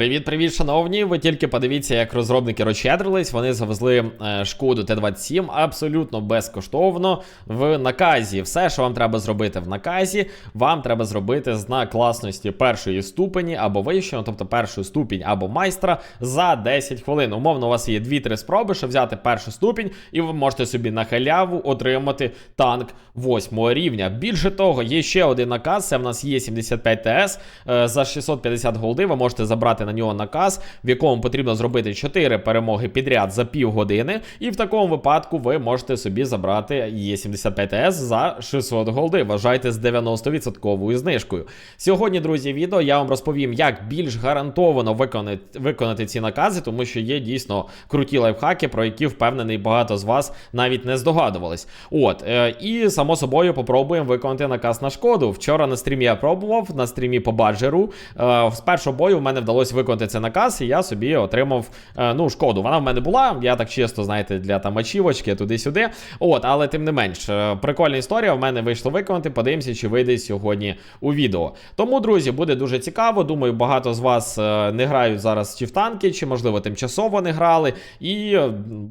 Привіт-привіт, шановні! Ви тільки подивіться, як розробники розщедрились. Вони завезли е, шкоду Т-27 абсолютно безкоштовно в наказі. Все, що вам треба зробити в наказі, вам треба зробити знак класності першої ступені або вищого, тобто першої ступінь або майстра за 10 хвилин. Умовно, у вас є 2-3 спроби, щоб взяти першу ступінь, і ви можете собі на халяву отримати танк 8 рівня. Більше того, є ще один наказ. Це в нас є 75 ТС е, за 650 голди. Ви можете забрати на нього наказ, в якому потрібно зробити 4 перемоги підряд за півгодини. І в такому випадку ви можете собі забрати Є75 ТС за 600 голди. Вважайте з 90% знижкою. Сьогодні, друзі, відео я вам розповім, як більш гарантовано виконати, виконати ці накази, тому що є дійсно круті лайфхаки, про які впевнений багато з вас навіть не здогадувались. От е, і само собою попробуємо виконати наказ на шкоду. Вчора на стрімі я пробував на стрімі по баджеру. Е, з першого бою в мене вдалося виконати цей наказ, і я собі отримав е, ну шкоду. Вона в мене була. Я так чисто, знаєте, для там ачівочки туди-сюди. От, але тим не менш, е, прикольна історія. В мене вийшло виконати. Подивимося, чи вийде сьогодні у відео. Тому, друзі, буде дуже цікаво. Думаю, багато з вас е, не грають зараз чи в танки, чи можливо тимчасово не грали, і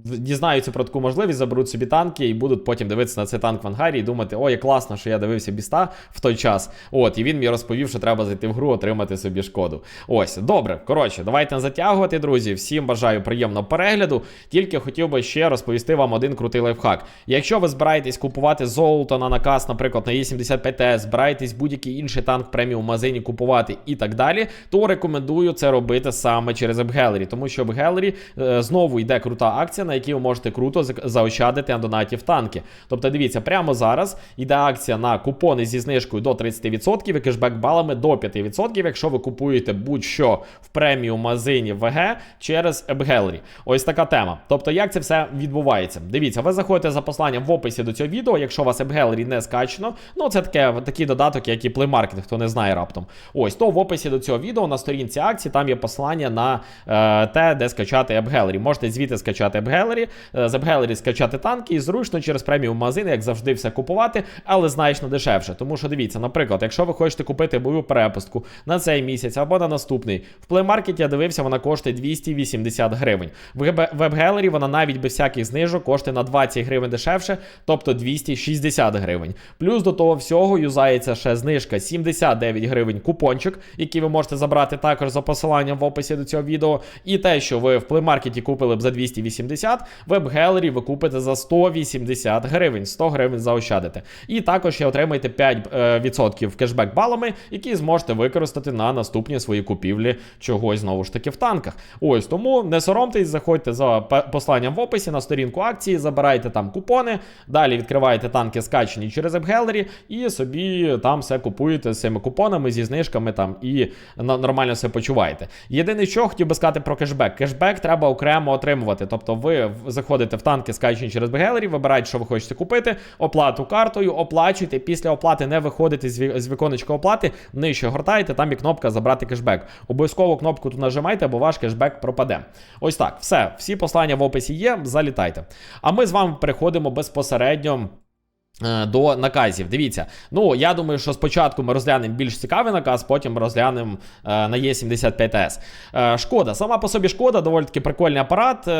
дізнаються про таку можливість, заберуть собі танки і будуть потім дивитися на цей танк в ангарі і думати, ой, як класно, що я дивився біста в той час. От, і він мені розповів, що треба зайти в гру, отримати собі шкоду. Ось, добре, коротше, давайте не затягувати, друзі. Всім бажаю приємного перегляду. Тільки хотів би ще розповісти вам один крутий лайфхак. Якщо ви збираєтесь купувати золото на наказ, наприклад, на Е75Т, збираєтесь будь-який інший танк преміум магазині купувати і так далі, то рекомендую це робити саме через AppGallery, тому що в е, знову йде крута акція, на якій ви можете круто за- заощадити на донаті в танки. Тобто, дивіться, прямо зараз йде акція на купони зі знижкою до 30% і кешбек балами до 5%, якщо ви купуєте будь-що в преміум магазині ВГ через AppGallery. Ось така тема. Тобто, як це все відбувається? Дивіться, ви заходите за посланням в описі до цього відео, якщо у вас AppGallery не скачано, ну це таке такий додаток, як і Play Market, хто не знає раптом. Ось то в описі до цього відео на сторінці акції там є посилання на е, те, де скачати AppGallery. Можете звідти скачати AppGallery, е, з AppGallery скачати танки і зручно через преміум магазин, як завжди, все купувати, але значно дешевше. Тому що дивіться, наприклад, якщо ви хочете купити бойову перепустку на цей місяць або на наступний, Market я дивився, вона коштує 280 гривень. В Гебе- в AppGallery вона навіть без всяких знижок коштує на 20 гривень дешевше, тобто 260 гривень. Плюс до того всього юзається ще знижка 79 гривень купончик, який ви можете забрати також за посиланням в описі до цього відео. І те, що ви в Market купили б за 280, в AppGallery ви купите за 180 гривень, 100 гривень заощадите. І також ще отримаєте 5% кешбек балами, які зможете використати на наступні свої купівлі чогось знову ж таки в танках. Ось тому не соромтесь, заходьте за посланням в описі на сторінку акції, забирайте там купони, далі відкриваєте танки скачені через AppGallery і собі там все купуєте з цими купонами, зі знижками там і нормально все почуваєте. Єдине, що хотів би сказати про кешбек. Кешбек треба окремо отримувати. Тобто ви заходите в танки скачені через AppGallery, вибираєте, що ви хочете купити, оплату картою, оплачуєте. Після оплати не виходите з, віконечка оплати, нижче гортаєте, там є кнопка забрати кешбек. Обов'язково кнопку тут нажимайте, бо ваш кешбек пропаде. Ось так, все. Всі послання в описі є. Залітайте. А ми з вами переходимо безпосередньо. Е, До наказів. Дивіться, ну я думаю, що спочатку ми розглянемо більш цікавий наказ, потім розглянемо е, на Е75С. Е, шкода, сама по собі шкода, доволі таки прикольний апарат. Е,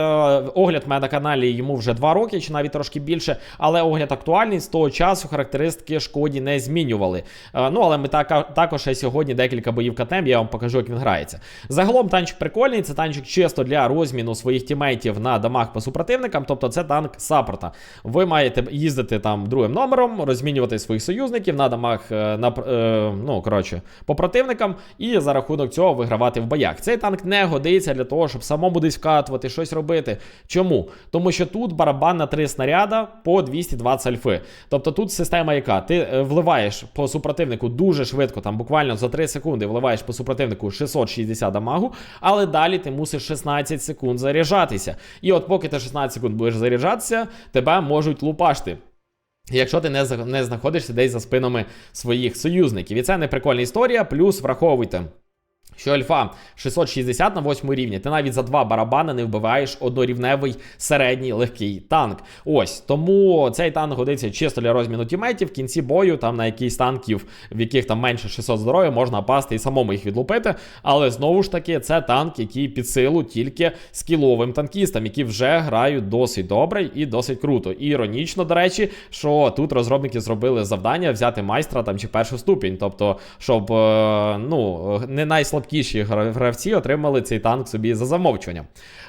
огляд мене на каналі йому вже два роки, чи навіть трошки більше, але огляд актуальний з того часу характеристики шкоді не змінювали. Е, ну але ми так, також ще сьогодні декілька боїв катем, я вам покажу, як він грається. Загалом танчик прикольний, це танчик чисто для розміну своїх тімейтів на дамаг по супротивникам, тобто це танк саппорта. Ви маєте їздити там другим номером, розмінювати своїх союзників на дамаг е, на е, ну коротше по противникам, і за рахунок цього вигравати в боях. Цей танк не годиться для того, щоб самому десь вкатувати, щось робити. Чому? Тому що тут барабан на 3 снаряда по 220 альфи. Тобто тут система яка? Ти е, вливаєш по супротивнику дуже швидко, там буквально за 3 секунди вливаєш по супротивнику 660 дамагу, але далі ти мусиш 16 секунд заряджатися. І от поки ти 16 секунд будеш заряджатися, тебе можуть лупашти. Якщо ти не, не знаходишся десь за спинами своїх союзників. І це не прикольна історія, плюс враховуйте. Що альфа 660 на 8 рівні, ти навіть за два барабани не вбиваєш однорівневий середній легкий танк. Ось тому цей танк годиться чисто для розміну тіметів. В кінці бою, там на якийсь танків, в яких там менше 600 здоров'я, можна пасти і самому їх відлупити. Але знову ж таки, це танк, який під силу тільки скіловим танкістам, які вже грають досить добре і досить круто. І іронічно, до речі, що тут розробники зробили завдання взяти майстра там чи першу ступінь, тобто, щоб е, ну не найслабкіші гравці отримали цей танк собі за замовчуванням.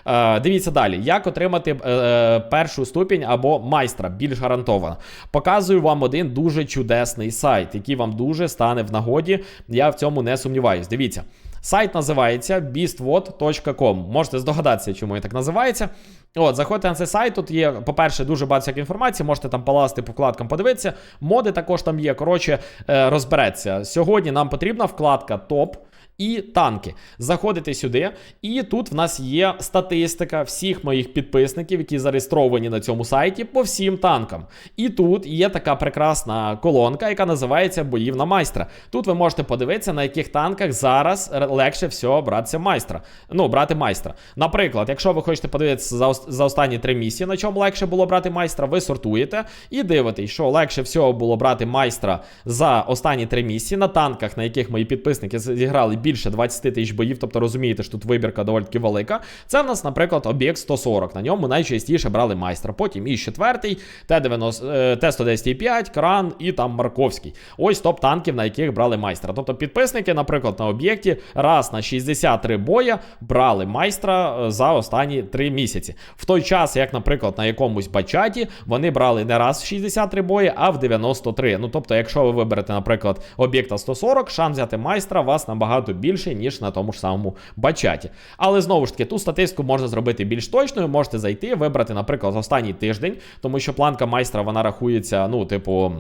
Е, дивіться далі, як отримати е, першу ступінь або майстра більш гарантовано. Показую вам один дуже чудесний сайт, який вам дуже стане в нагоді. Я в цьому не сумніваюсь. Дивіться. Сайт називається beastvod.com. Можете здогадатися, чому він так називається. От, заходьте на цей сайт. Тут є, по-перше, дуже багато всякої інформації. Можете там полазити по вкладкам, подивитися. Моди також там є. Коротше, е, розбереться. Сьогодні нам потрібна вкладка топ і танки. Заходите сюди, і тут в нас є статистика всіх моїх підписників, які зареєстровані на цьому сайті по всім танкам. І тут є така прекрасна колонка, яка називається Боїв на майстра. Тут ви можете подивитися, на яких танках зараз легше всього братися майстра. Ну, брати майстра. Наприклад, якщо ви хочете подивитися за, за останні три місяці, на чому легше було брати майстра, ви сортуєте і дивитесь, що легше всього було брати майстра за останні три місяці на танках, на яких мої підписники зіграли більше 20 тисяч боїв, тобто розумієте, що тут вибірка доволі таки велика. Це в нас, наприклад, об'єкт 140. На ньому найчастіше брали майстра. Потім і 4 Т-90, е, Т-110,5, кран і там Марковський. Ось топ танків, на яких брали майстра. Тобто підписники, наприклад, на об'єкті раз на 63 боя брали майстра е, за останні 3 місяці. В той час, як, наприклад, на якомусь бачаті вони брали не раз в 63 бої, а в 93. Ну тобто, якщо ви виберете, наприклад, об'єкта 140, шанс взяти майстра вас набагато більший, ніж на тому ж самому бачаті. Але знову ж таки, ту статистику можна зробити більш точною. Можете зайти, вибрати, наприклад, останній тиждень, тому що планка майстра вона рахується, ну, типу.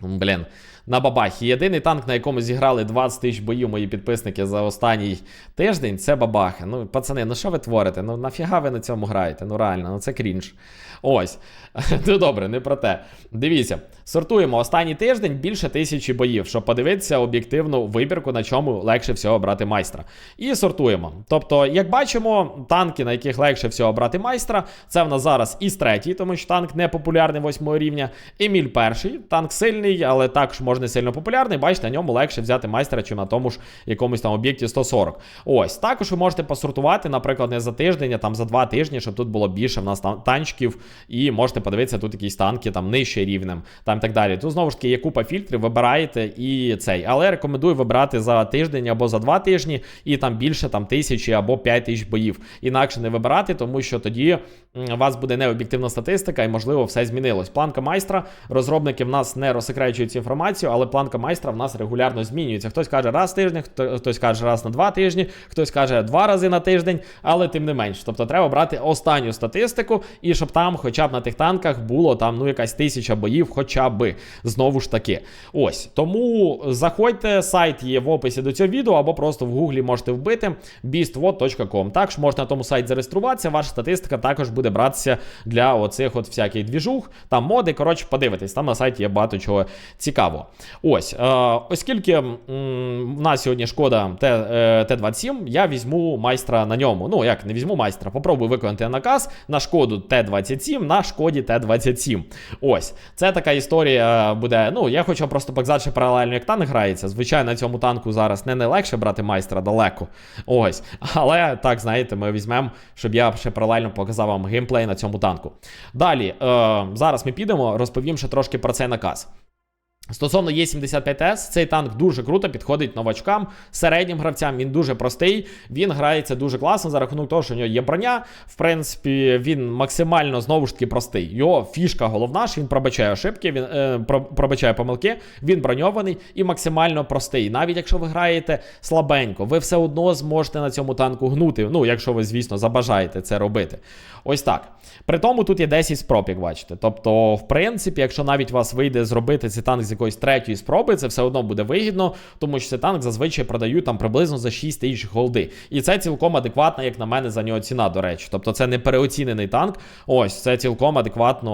Блін, на бабахі. Єдиний танк, на якому зіграли 20 тисяч боїв мої підписники за останній тиждень, це бабахи. Ну, пацани, ну що ви творите? Ну нафіга ви на цьому граєте? Ну реально, ну це крінж. Ось. Ну добре, не про те. Дивіться, сортуємо останній тиждень більше тисячі боїв, щоб подивитися об'єктивну вибірку, на чому легше всього брати майстра. І сортуємо. Тобто, як бачимо, танки, на яких легше всього брати майстра, це в нас зараз із третій, тому що танк не популярний восьмого рівня. Еміль перший, танк сильний, але також може не сильно популярний. Бачите, на ньому легше взяти майстра, чи на тому ж якомусь там об'єкті 140. Ось, також ви можете посортувати, наприклад, не за тиждень, а там за два тижні, щоб тут було більше в нас там танчиків, і можете подивитися тут якісь танки там нижче рівнем, там і так далі. Тут знову ж таки є купа фільтрів, вибираєте і цей. Але рекомендую вибирати за тиждень або за два тижні, і там більше там тисячі або п'ять тисяч боїв. Інакше не вибирати, тому що тоді у вас буде необ'єктивна статистика, і можливо все змінилось. Планка майстра, розробники в нас не розсекречують цю інформацію, але планка майстра в нас регулярно змінюється. Хтось каже раз в тиждень, хтось каже раз на два тижні, хтось каже два рази на тиждень, але тим не менш. Тобто треба брати останню статистику, і щоб там, хоча б на тих танках, було там ну якась тисяча боїв, хоча би знову ж таки. Ось тому заходьте, сайт є в описі до цього відео, або просто в гуглі можете вбити beastvod.com. Також можна на тому сайті зареєструватися. Ваша статистика також буде братися для оцих от всяких двіжух, там моди. Коротше, подивитись, там на сайті є багато чого цікавого. Ось, е, оскільки в нас сьогодні шкода Т, е, Т-27, я візьму майстра на ньому. Ну, як не візьму майстра, попробую виконати наказ на шкоду Т-27 на шкоді Т-27. Ось, це така історія буде. Ну, я хочу просто показати, що паралельно як танк грається. Звичайно, на цьому танку зараз не найлегше брати майстра далеко. Ось. Але так, знаєте, ми візьмемо, щоб я ще паралельно показав вам геймплей на цьому танку. Далі, е, зараз ми підемо, розповім ще трошки про цей наказ. Стосовно Є75С, цей танк дуже круто підходить новачкам, середнім гравцям. Він дуже простий, він грається дуже класно за рахунок того, що в нього є броня. В принципі, він максимально знову ж таки простий. Його фішка головна, що він пробачає ошибки, він е, пробачає помилки, він броньований і максимально простий. Навіть якщо ви граєте слабенько, ви все одно зможете на цьому танку гнути. Ну, якщо ви, звісно, забажаєте це робити. Ось так. При тому тут є 10 спроб, як бачите. Тобто, в принципі, якщо навіть у вас вийде зробити цей танк з якоїсь третьої спроби, це все одно буде вигідно, тому що цей танк зазвичай продають там приблизно за 6 тисяч голди. І це цілком адекватна, як на мене, за нього ціна, до речі. Тобто це не переоцінений танк. Ось, це цілком адекватно,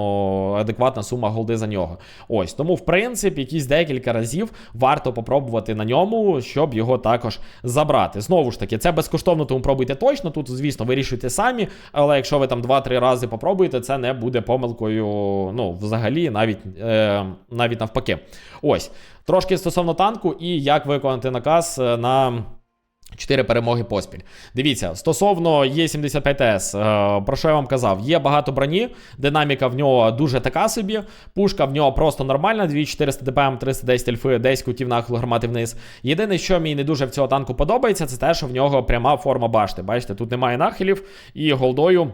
адекватна сума голди за нього. Ось, тому, в принципі, якісь декілька разів варто попробувати на ньому, щоб його також забрати. Знову ж таки, це безкоштовно, тому пробуйте точно. Тут, звісно, вирішуйте самі. Але якщо ви там 2-3 рази попробуєте, це не буде помилкою. Ну, взагалі, навіть е, навіть навпаки. Ось. Трошки стосовно танку і як виконати наказ е, на. 4 перемоги поспіль. Дивіться, стосовно Є75С, е, про що я вам казав, є багато броні, динаміка в нього дуже така собі, пушка в нього просто нормальна, 2400 ДПМ, 310 альфи, десь кутів нахил громати вниз. Єдине, що мені не дуже в цього танку подобається, це те, що в нього пряма форма башти. Бачите, тут немає нахилів і голдою.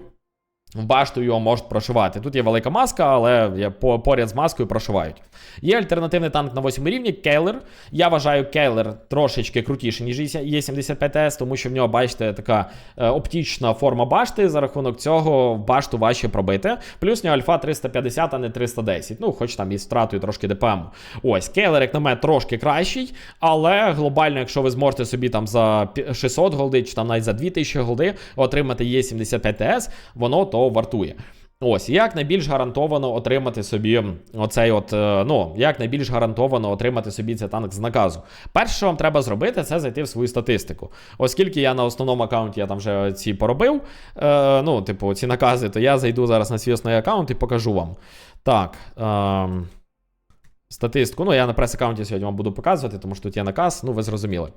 В башту його можуть прошивати. Тут є велика маска, але поряд з маскою прошивають. Є альтернативний танк на 8 рівні Кейлер. Я вважаю Кейлер трошечки крутіший, ніж є 75 с тому що в нього, бачите, така е, оптична форма башти. За рахунок цього в башту важче пробити. Плюс в нього альфа 350, а не 310. Ну, хоч там із втратою трошки ДПМ. Ось, Кейлер, як на мене, трошки кращий, але глобально, якщо ви зможете собі там за 600 голди, чи там навіть за 2000 голди отримати Є75 с воно то вартує. Ось, як найбільш гарантовано отримати собі оцей от, е, ну, як найбільш гарантовано отримати собі цей танк з наказу. Перше, що вам треба зробити, це зайти в свою статистику. Оскільки я на основному аккаунті я там вже ці поробив, е, ну, типу, ці накази, то я зайду зараз на свій основний аккаунт і покажу вам. Так. Е, Статистику, ну я на прес-аккаунті сьогодні вам буду показувати, тому що тут є наказ, ну ви зрозуміли.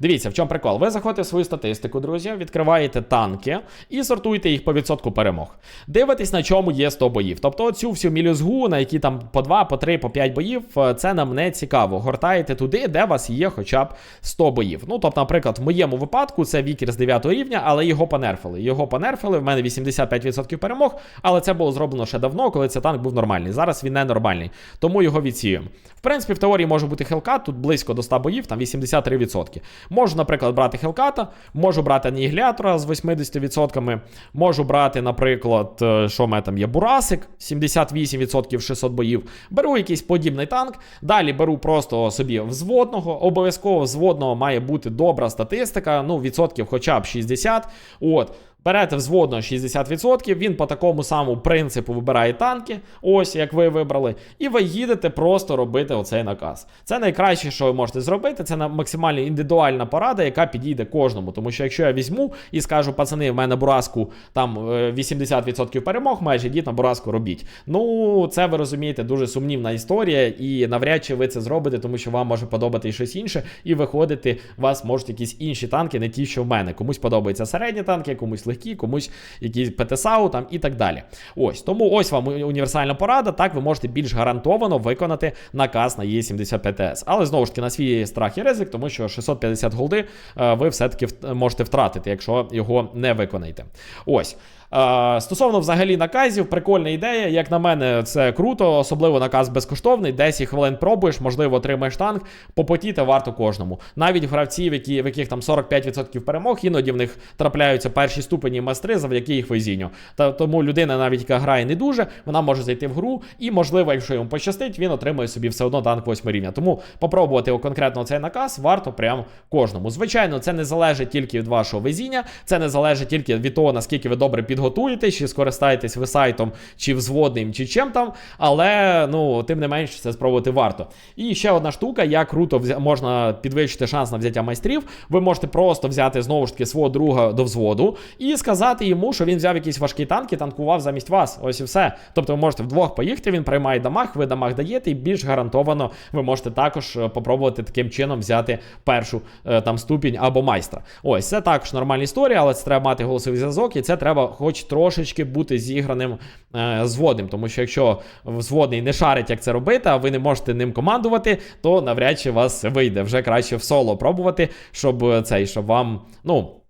Дивіться, в чому прикол. Ви заходите в свою статистику, друзі, відкриваєте танки і сортуєте їх по відсотку перемог. Дивитесь, на чому є 100 боїв. Тобто цю всю мілюзгу, на які там по 2, по 3, по 5 боїв, е, це нам не цікаво. Гортаєте туди, де у вас є хоча б 100 боїв. Ну, тобто, наприклад, в моєму випадку це вікер з 9 рівня, але його понерфили. Його понерфили, в мене 85% перемог, але це було зроблено ще давно, коли цей танк був нормальний. Зараз він не нормальний, тому його відсіюємо. В принципі, в теорії може бути хелкат, тут близько до 100 боїв, там 83%. Можу, наприклад, брати хелката, можу брати анігілятора з 80%, можу брати, наприклад, е, що в там є Бурасик, 78% 600 боїв. Беру якийсь подібний танк, далі беру просто собі взводного. Обов'язково взводного має бути добра статистика, ну, відсотків хоча б 60. От. Берете взводно 60%, він по такому самому принципу вибирає танки, ось як ви вибрали, і ви їдете просто робити оцей наказ. Це найкраще, що ви можете зробити. Це максимально індивідуальна порада, яка підійде кожному. Тому що якщо я візьму і скажу, пацани, в мене бураску там е, 80% перемог, майже йдіть на бураску робіть. Ну, це ви розумієте, дуже сумнівна історія, і навряд чи ви це зробите, тому що вам може подобати щось інше, і виходити, у вас можуть якісь інші танки, не ті, що в мене. Комусь подобаються середні танки, комусь легкі, комусь якісь ПТСАУ там і так далі. Ось тому ось вам універсальна порада. Так ви можете більш гарантовано виконати наказ на Є75С. Але знову ж таки на свій страх і ризик, тому що 650 голди е, ви все-таки можете втратити, якщо його не виконаєте. Ось. Е, Стосовно взагалі наказів, прикольна ідея. Як на мене, це круто, особливо наказ безкоштовний. 10 хвилин пробуєш, можливо, отримаєш танк. Попотіти варто кожному. Навіть гравців, які, в яких там 45% перемог, іноді в них трапляються перші ступені майстри завдяки їх везінню. Та тому людина, навіть яка грає не дуже, вона може зайти в гру, і, можливо, якщо йому пощастить, він отримує собі все одно танк 8 рівня. Тому попробувати конкретно цей наказ варто прямо кожному. Звичайно, це не залежить тільки від вашого везіння, це не залежить тільки від того, наскільки ви добре підготуєтесь, чи скористаєтесь ви сайтом, чи взводним, чи чим там. Але ну, тим не менш, це спробувати варто. І ще одна штука, як круто взя- можна підвищити шанс на взяття майстрів. Ви можете просто взяти знову ж таки свого друга до взводу і сказати йому, що він взяв якийсь важкий танк і танкував замість вас. Ось і все. Тобто ви можете вдвох поїхати, він приймає дамаг, ви дамаг даєте, і більш гарантовано ви можете також е, попробувати таким чином взяти першу е, там ступінь або майстра. Ось це також нормальна історія, але це треба мати голосовий зв'язок, і це треба хоч трошечки бути зіграним е, зводним. Тому що якщо взводний не шарить, як це робити, а ви не можете ним командувати, то навряд чи вас вийде. Вже краще в соло пробувати, щоб цей, щоб вам, ну.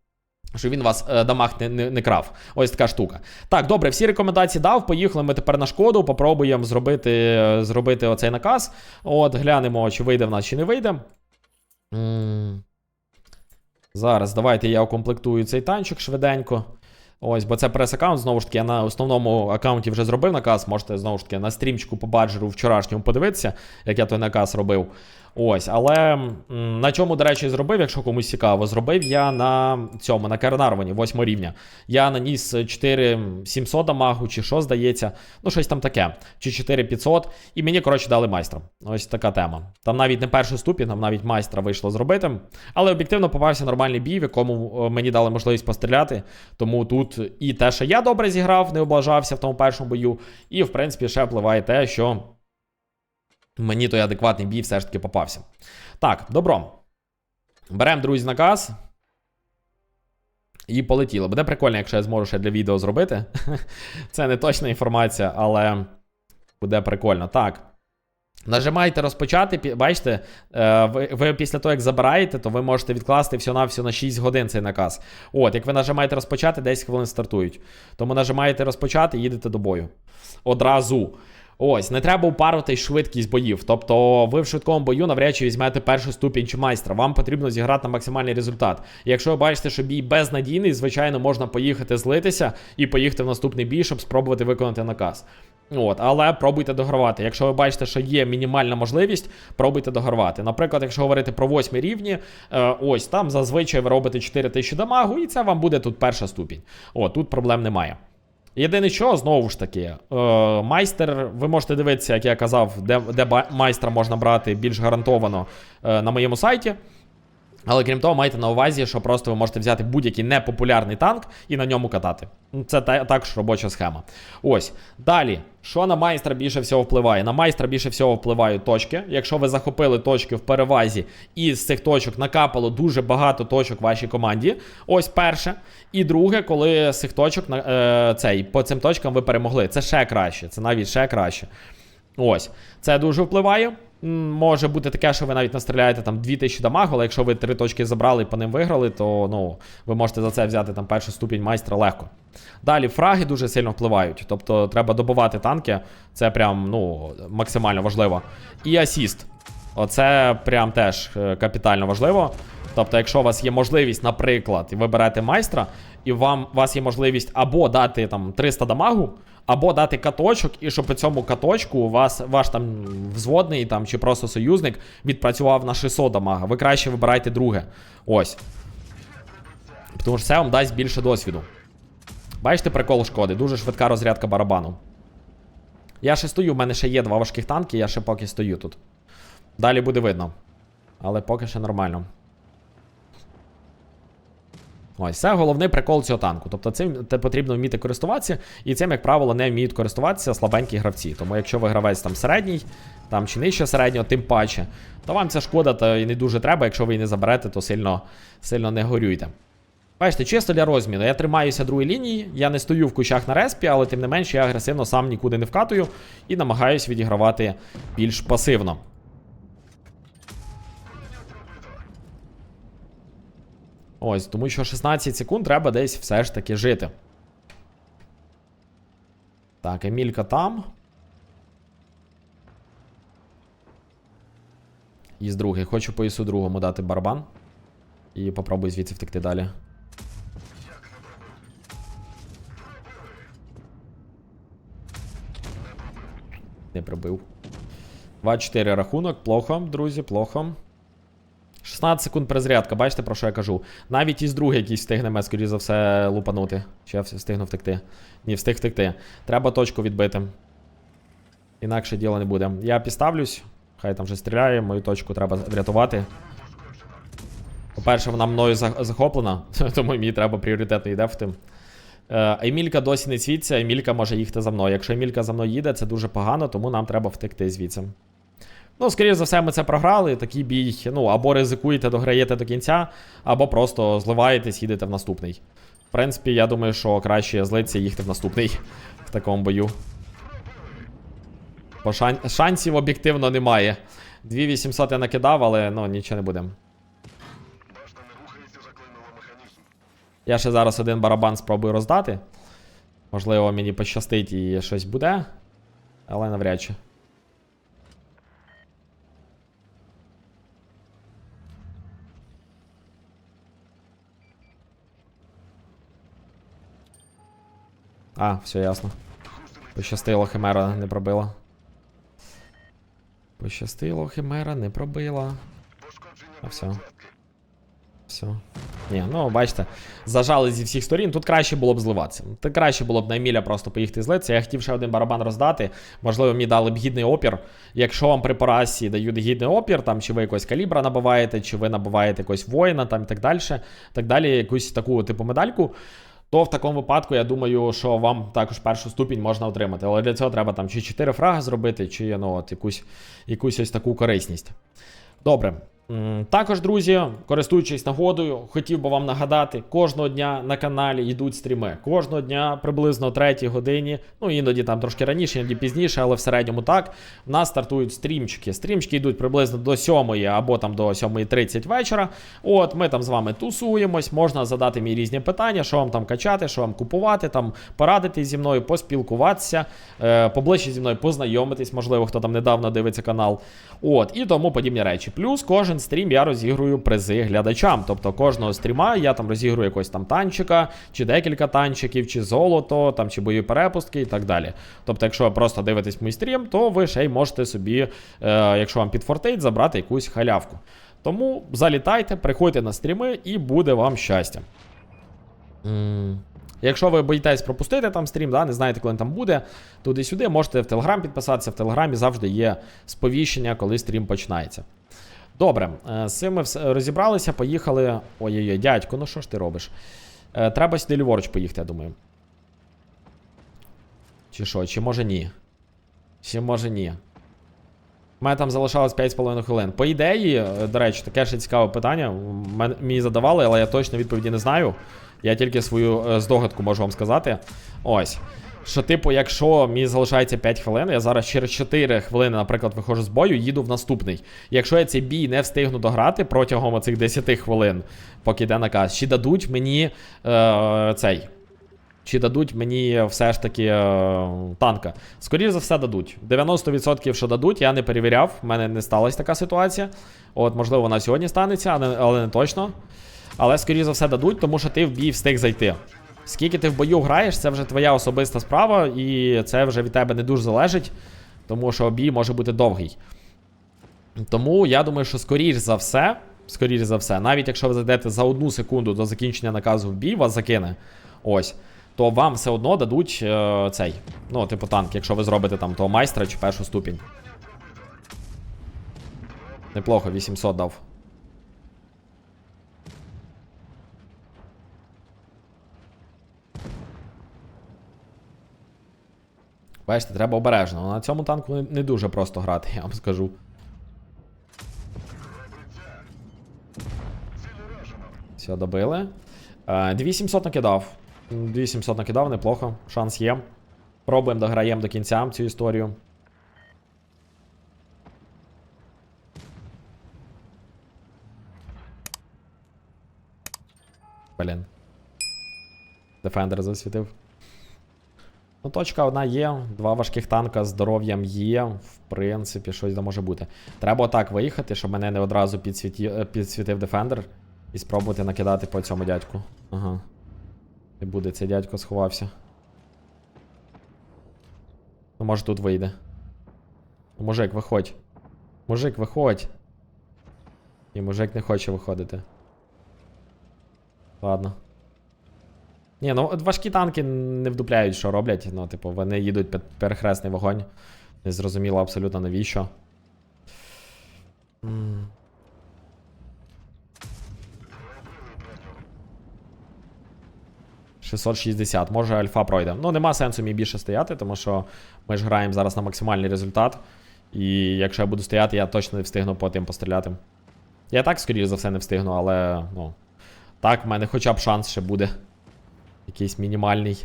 Щоб він вас е, дамаг не, не, не крав. Ось така штука. Так, добре, всі рекомендації дав. Поїхали ми тепер на шкоду, попробуємо зробити, зробити оцей наказ. От, глянемо, чи вийде в нас, чи не вийде. М. Зараз давайте я укомплектую цей танчик швиденько. Ось, бо це прес-аккаунт, знову ж таки, я на основному аккаунті вже зробив наказ. Можете знову ж таки на стрімчику по баджеру вчорашньому подивитися, як я той наказ робив. Ось, але на чому, до речі, зробив, якщо комусь цікаво, зробив я на цьому, на Карнарвані, 8 рівня. Я наніс 4700 дамагу, чи що здається, ну щось там таке, чи 4500, і мені, коротше, дали майстра. Ось така тема. Там навіть не перший ступінь, там навіть майстра вийшло зробити. Але об'єктивно попався нормальний бій, в якому е, мені дали можливість постріляти. Тому тут і те, що я добре зіграв, не облажався в тому першому бою, і в принципі ще впливає те, що мені той адекватний бій все ж таки попався. Так, добро. Беремо, друзі, наказ. І полетіло. Буде прикольно, якщо я зможу ще для відео зробити. Це не точна інформація, але буде прикольно. Так. Нажимаєте розпочати, бачите, е, ви, ви після того, як забираєте, то ви можете відкласти всього-навсього на 6 годин цей наказ. От, як ви нажимаєте розпочати, 10 хвилин стартують. Тому нажимаєте розпочати і їдете до бою. Одразу. Ось, не треба упарувати швидкість боїв. Тобто, ви в швидкому бою навряд чи візьмете першу ступінь чи майстра. Вам потрібно зіграти на максимальний результат. Якщо ви бачите, що бій безнадійний, звичайно, можна поїхати злитися і поїхати в наступний бій, щоб спробувати виконати наказ. От, але пробуйте догравати. Якщо ви бачите, що є мінімальна можливість, пробуйте догравати. Наприклад, якщо говорити про восьмі рівні, е, ось там зазвичай ви робите 4000 дамагу, і це вам буде тут перша ступінь. От, тут проблем немає. Єдине, що знову ж таки, е, майстер, ви можете дивитися, як я казав, де, де майстра можна брати більш гарантовано е, на моєму сайті. Але крім того, майте на увазі, що просто ви можете взяти будь-який непопулярний танк і на ньому катати. Це та- також робоча схема. Ось. Далі, що на майстра більше всього впливає? На майстра більше всього впливають точки. Якщо ви захопили точки в перевазі, і з цих точок накапало дуже багато точок вашій команді. Ось перше. І друге, коли з цих точок е, цей, по цим точкам ви перемогли. Це ще краще, це навіть ще краще. Ось, це дуже впливає. Може бути таке, що ви навіть настріляєте там 2000 дамагу, але якщо ви три точки забрали і по ним виграли, то ну, ви можете за це взяти там першу ступінь майстра легко. Далі фраги дуже сильно впливають. Тобто треба добувати танки, це прям ну, максимально важливо. І асіст. Оце прям теж е, капітально важливо. Тобто, якщо у вас є можливість, наприклад, і ви берете майстра, і вам, у вас є можливість або дати там 300 дамагу, або дати каточок, і щоб по цьому каточку у вас ваш там взводний там, чи просто союзник відпрацював на 600 дамага. Ви краще вибирайте друге. Ось. Тому що це вам дасть більше досвіду. Бачите прикол шкоди, дуже швидка розрядка барабану. Я ще стою, в мене ще є два важких танки, я ще поки стою тут. Далі буде видно. Але поки ще нормально. Ось це головний прикол цього танку. Тобто цим потрібно вміти користуватися, і цим, як правило, не вміють користуватися слабенькі гравці. Тому якщо ви гравець там середній, там чи нижче середнього, тим паче, то вам ця шкода то і не дуже треба. Якщо ви її не заберете, то сильно, сильно не горюйте. Бачите, чисто для розміну. Я тримаюся другої лінії, я не стою в кущах на респі, але тим не менше я агресивно сам нікуди не вкатую і намагаюся відігравати більш пасивно. Ось, тому що 16 секунд треба десь все ж таки жити. Так, Емілька там. І з другий. Хочу по ісу другому дати барабан. І попробую звідси втекти далі. Не пробив. 2-4 рахунок. Плохо, друзі, плохо. 16 секунд перезарядка, бачите, про що я кажу. Навіть із другий якийсь встигне, скоріше за все, лупанути. Чи я встигну втекти? Ні, встиг втекти. Треба точку відбити. Інакше діла не буде. Я підставлюсь. Хай там вже стріляє, мою точку треба врятувати. По-перше, вона мною захоплена, тому мені треба пріоритетно йде в тим. Е, Емілька досі не світиться, Емілька може їхати за мною. Якщо Емілька за мною їде, це дуже погано, тому нам треба втекти звідси. Ну, скоріше за все, ми це програли. Такий бій, ну, або ризикуєте, дограєте до кінця, або просто зливаєтесь, їдете в наступний. В принципі, я думаю, що краще злитися і їхати в наступний в такому бою. Бо шан... шансів об'єктивно немає. 2800 я накидав, але ну, нічого не буде. Я ще зараз один барабан спробую роздати. Можливо, мені пощастить і щось буде. Але навряд чи. А, все ясно. Пощастило, химера не пробила. Пощастило, химера не пробила. А все. Все. Ні, ну бачите, зажали зі всіх сторін. Тут краще було б зливатися. Та краще було б на Еміля просто поїхати злитися. Я хотів ще один барабан роздати. Можливо, мені дали б гідний опір. Якщо вам при порасі дають гідний опір, там чи ви якось калібра набиваєте, чи ви набиваєте якось воїна, там і так далі, так далі, якусь таку типу медальку. То в такому випадку я думаю, що вам також першу ступінь можна отримати. Але для цього треба там чи 4 фраги зробити, чи ну, от якусь, якусь ось таку корисність. Добре. Також, друзі, користуючись нагодою, хотів би вам нагадати, кожного дня на каналі йдуть стріми. Кожного дня приблизно о 3 годині, ну іноді там трошки раніше, іноді пізніше, але в середньому так. В нас стартують стрімчики. Стрімчики йдуть приблизно до 7 або там до 7.30 вечора. От ми там з вами тусуємось, можна задати мені різні питання, що вам там качати, що вам купувати, там порадити зі мною, поспілкуватися, е, поближче зі мною познайомитись, можливо, хто там недавно дивиться канал. От, і тому подібні речі. Плюс кожен стрім я розігрую призи глядачам. Тобто кожного стріма я там розігрую якогось там танчика, чи декілька танчиків, чи золото, там, чи бойові перепустки і так далі. Тобто, якщо ви просто дивитесь мій стрім, то ви ще й можете собі, е, якщо вам підфортить, забрати якусь халявку. Тому залітайте, приходьте на стріми і буде вам щастя. М, Якщо ви боїтесь пропустити там стрім, да, не знаєте, коли він там буде, туди-сюди, можете в Телеграм підписатися. В Телеграмі завжди є сповіщення, коли стрім починається. Добре, е, з цим ми розібралися, поїхали. Ой-ой-ой, дядько, ну що ж ти робиш? Е, Треба сюди ліворуч поїхати, я думаю. Чи що, чи може ні? Чи може ні? У мене там залишалось 5,5 хвилин. По ідеї, е, до речі, таке ще цікаве питання. Мен- Мені задавали, але я точно відповіді не знаю. Я тільки свою здогадку можу вам сказати. Ось. Що, типу, якщо мені залишається 5 хвилин, я зараз через 4 хвилини, наприклад, виходжу з бою, їду в наступний. Якщо я цей бій не встигну дограти протягом цих 10 хвилин, поки йде наказ, чи дадуть мені е, цей. Чи дадуть мені все ж таки е, танка? Скоріше за все, дадуть. 90% що дадуть, я не перевіряв, в мене не сталася така ситуація. От, можливо, вона сьогодні станеться, але, але не точно. Але, скоріше за все, дадуть, тому що ти в бій встиг зайти. Скільки ти в бою граєш, це вже твоя особиста справа, і це вже від тебе не дуже залежить, тому що бій може бути довгий. Тому я думаю, що скоріш за все, скоріш за все, навіть якщо ви зайдете за одну секунду до закінчення наказу в бій, вас закине. Ось. То вам все одно дадуть е, цей. Ну, типу танк, якщо ви зробите там того майстра чи першу ступінь. Неплохо, 800 дав. Бачите, треба обережно. На цьому танку не, дуже просто грати, я вам скажу. Все, добили. Е, 2700 накидав. 2700 накидав, неплохо. Шанс є. Пробуємо дограємо до кінця цю історію. Блін. Дефендер засвітив. Ну, точка одна є, два важких танка здоров'ям є. В принципі, щось да може бути. Треба отак виїхати, щоб мене не одразу підсвіті... е, підсвітив дефендер. І спробувати накидати по цьому дядьку. Ага. Не буде, цей дядько сховався. Ну, може тут вийде. Ну, Мужик, виходь. Мужик, виходь. І мужик не хоче виходити. Ладно. Ні, ну важкі танки не вдупляють, що роблять. Ну, типу, вони їдуть під перехресний вогонь. Не зрозуміло абсолютно навіщо. М. «660. Може альфа пройде. Ну, нема сенсу мені більше стояти, тому що ми ж граємо зараз на максимальний результат. І якщо я буду стояти, я точно не встигну по тим постріляти. Я так, скоріше за все, не встигну, але ну. Так, в мене хоча б шанс ще буде. Якийсь мінімальний.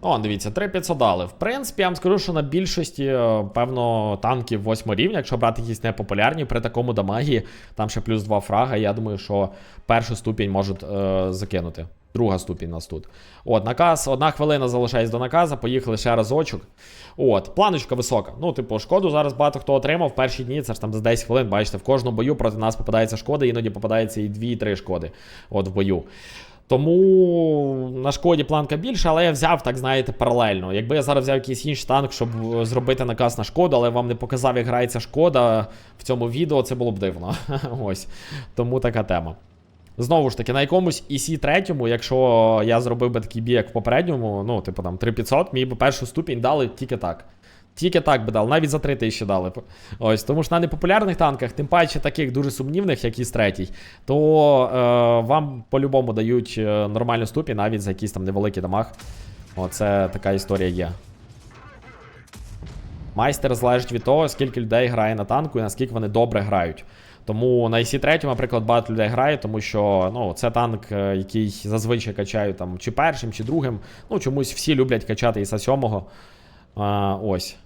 О, дивіться, 3500 дали. В принципі, я вам скажу, що на більшості, е, певно, танків 8 рівня, якщо брати якісь непопулярні, при такому дамагі, там ще плюс 2 фрага, я думаю, що першу ступінь можуть е, закинути. Друга ступінь нас тут. От, наказ, одна хвилина залишається до наказа, поїхали ще разочок. От, планочка висока. Ну, типу, шкоду зараз багато хто отримав. В перші дні це ж там за 10 хвилин, бачите, в кожному бою проти нас попадається шкода, іноді попадається і 2-3 шкоди. От в бою. Тому на шкоді планка більша, але я взяв, так знаєте, паралельно. Якби я зараз взяв якийсь інший танк, щоб е, зробити наказ на шкоду, але вам не показав, як грається шкода в цьому відео, це було б дивно. Ось. Тому така тема. Знову ж таки, на якомусь EC третьому, якщо я зробив би такий бій, в попередньому, ну, типу там 3500, мені б першу ступінь дали тільки так. Тільки так би дали, навіть за 3000 дали. Ось, тому що на непопулярних танках, тим паче таких дуже сумнівних, як із третій, то е, вам по-любому дають е, нормальну ступінь, навіть за якийсь там невеликий дамаг. Оце така історія є. Майстер залежить від того, скільки людей грає на танку і наскільки вони добре грають. Тому на IC3, наприклад, багато людей грає, тому що ну, це танк, е, який зазвичай качають там чи першим, чи другим. Ну, чомусь всі люблять качати іса 7 а, Ось.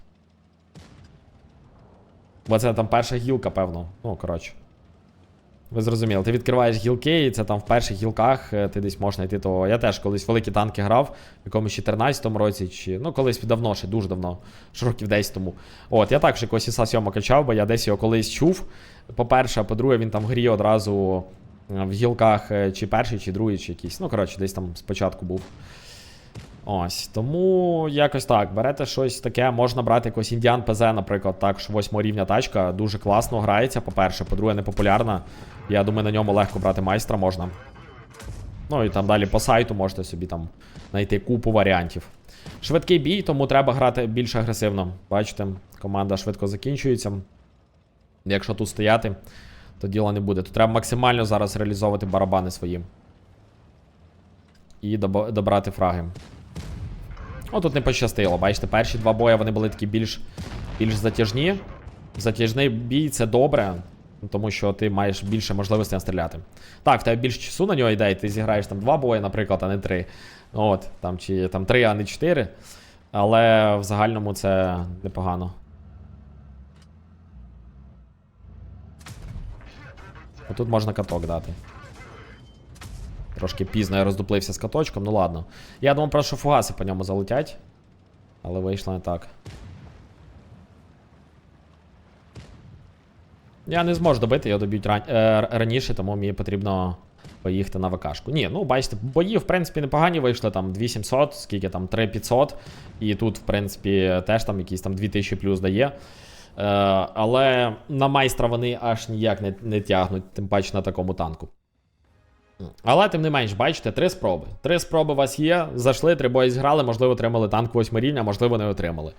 Бо це там перша гілка, певно. Ну, коротше. Ви зрозуміли, ти відкриваєш гілки, і це там в перших гілках е, ти десь можеш знайти того. Я теж колись великі танки грав, в якомусь 14-му році, чи ну колись давно, ще дуже давно, ще років 10 тому. От, я також якось Іса 7 качав, бо я десь його колись чув. По-перше, а по-друге, він там в грі одразу е, в гілках е, чи перший, чи другий, чи якийсь. Ну, коротше, десь там спочатку був. Ось, тому якось так. Берете щось таке, можна брати якось Індіан ПЗ, наприклад, також 8 рівня тачка. Дуже класно грається, по-перше, по-друге, непопулярна. Я думаю, на ньому легко брати майстра можна. Ну і там далі по сайту можете собі там знайти купу варіантів. Швидкий бій, тому треба грати більш агресивно. Бачите, команда швидко закінчується. Якщо тут стояти, то діла не буде. Тут треба максимально зараз реалізовувати барабани свої. І добрати фраги. О, тут не пощастило. Бачите, перші два бої вони були такі більш, більш затяжні. Затяжний бій це добре, тому що ти маєш більше можливостей стріляти. Так, в тебе більше часу на нього йде, і ти зіграєш там два бої, наприклад, а не три. От, там, чи там три, а не чотири. Але в загальному це непогано. Отут можна каток дати. Трошки пізно я роздуплився з каточком, ну ладно. Я думав, просто що фугаси по ньому залетять. Але вийшло не так. Я не зможу добити, його доб'ють ран... е, раніше, тому мені потрібно поїхати на ВКшку. Ні, ну бачите, бої, в принципі, непогані вийшли, там 2700, скільки там, 3500. І тут, в принципі, теж там якісь там 2000 плюс дає. Е, але на майстра вони аж ніяк не, не тягнуть, тим паче на такому танку. Але тим не менш, бачите, три спроби. Три спроби у вас є. Зайшли, три бої зіграли, можливо, отримали танк 8 рівня, можливо, не отримали.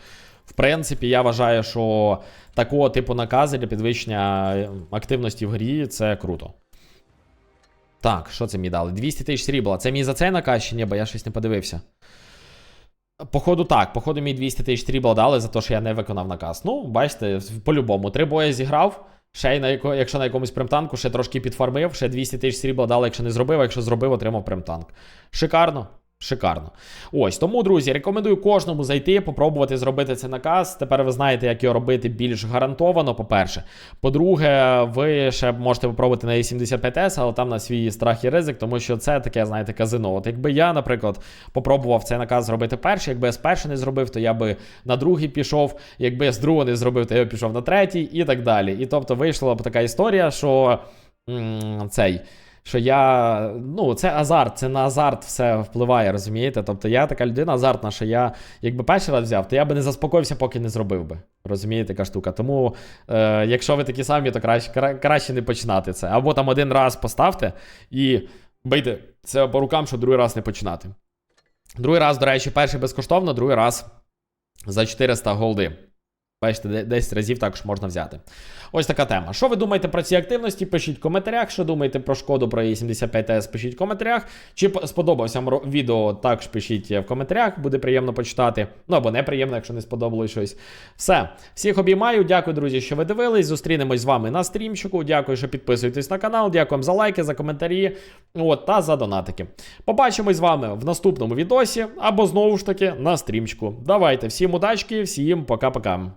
В принципі, я вважаю, що такого типу накази для підвищення е, активності в грі це круто. Так, що це мені дали? 200 тисяч срібла. Це мій за цей наказ чи ні, бо я щось не подивився. Походу, так, походу, мій 200 тисяч срібла дали за те, що я не виконав наказ. Ну, бачите, по-любому, три бої зіграв. Ще й на яко, якщо на якомусь примтанку, ще трошки підфармив, ще 200 тисяч срібла дали, якщо не зробив, а якщо зробив, отримав примтанк. Шикарно. Шикарно. Ось тому, друзі, рекомендую кожному зайти, попробувати зробити цей наказ. Тепер ви знаєте, як його робити більш гарантовано. По-перше. По-друге, ви ще можете попробувати на A75S, але там на свій страх і ризик, тому що це таке, знаєте, казино. От якби я, наприклад, попробував цей наказ зробити перший, якби я з перший не зробив, то я би на другий пішов. Якби я з другого не зробив, то я б пішов на третій і так далі. І тобто вийшла б така історія, що м- цей що я. Ну, це азарт, це на азарт все впливає, розумієте? Тобто я така людина азартна, що я, якби перший раз взяв, то я би не заспокоївся, поки не зробив би. Розумієте, яка штука. Тому, е, якщо ви такі самі, то краще, кра- краще не починати це. Або там один раз поставте і бийте це по рукам, щоб другий раз не починати. Другий раз, до речі, перший безкоштовно, другий раз за 400 голди. Бачите, де- 10 разів також можна взяти. Ось така тема. Що ви думаєте про ці активності? Пишіть в коментарях. Що думаєте про шкоду про її 75 пишіть в коментарях. Чи сподобався відео, також пишіть в коментарях, буде приємно почитати. Ну або неприємно, якщо не сподобалось щось. Все. Всіх обіймаю. Дякую, друзі, що ви дивились. Зустрінемось з вами на стрімчику. Дякую, що підписуєтесь на канал. Дякую за лайки, за коментарі. От, та за донатики. Побачимось з вами в наступному відосі, або знову ж таки на стрімчику. Давайте, всім удачки, всім пока-пока.